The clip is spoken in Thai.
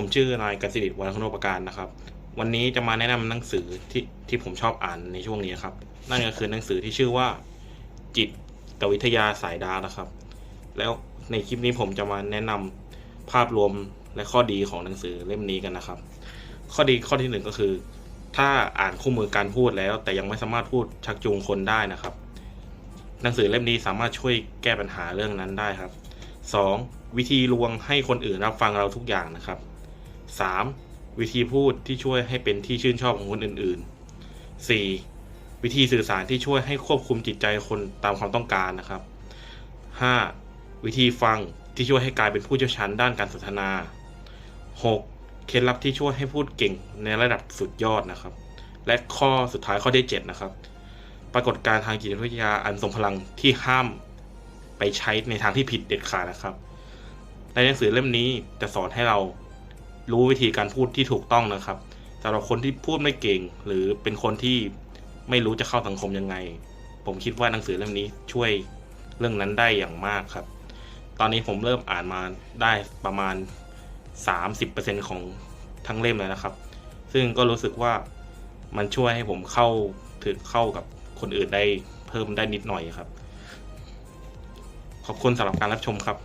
ผมชื่อนายกสิริวัฒนประการนะครับ วันนี้จะมาแนะนำหนังสือที่ที่ผมชอบอ่านในช่วงนี้ครับ นั่นก็คือหนังสือที่ชื่อว่า จิตวิทยาสายดาร์นะครับ แล้วในคลิปนี้ผมจะมาแนะนำภาพรวมและข้อดีของหนังสือเล่มนี้กันนะครับ ข้อดีข้อที่หนึ่งก็คือ ถ้าอ่านคู่มือการพูดแล้ว แต่ยังไม่สามารถพูดชักจูงคนได้นะครับ หนังสือเล่มนี้สามารถช่วยแก้ปัญหาเรื่องนั้นได้ครับ 2. วิธีลวงให้คนอื่นรับฟังเราทุกอย่างนะครับ 3. วิธีพูดที่ช่วยให้เป็นที่ชื่นชอบของคนอื่นๆ 4. วิธีสื่อสารที่ช่วยให้ควบคุมจิตใจคนตามความต้องการนะครับ 5. วิธีฟังที่ช่วยให้กลายเป็นผู้เชี่ยวชาญด้านการสนทนา 6. เคล็ดลับที่ช่วยให้พูดเก่งในระดับสุดยอดนะครับ และข้อสุดท้ายข้อที่7นะครับ ปรากฏการทางจิตวิทยาอันทรงพลังที่ห้ามไปใช้ในทางที่ผิดเด็ดขาดนะครับ ในหนังสือเล่มนี้จะสอนให้เรา รู้วิธีการพูดที่ถูกต้องนะครับสำหรับคนที่พูดไม่เก่ง หรือเป็นคนที่ไม่รู้จะเข้าสังคมยังไง ผมคิดว่าหนังสือเล่มนี้ช่วยเรื่องนั้นได้อย่างมากครับ ตอนนี้ผมเริ่มอ่านมาได้ประมาณ 30%ของทั้งเล่มแล้วนะครับ ซึ่งก็รู้สึกว่ามันช่วยให้ผมเข้าถึงเข้ากับคนอื่นได้เพิ่มได้นิดหน่อยครับ ขอบคุณสำหรับการรับชมครับ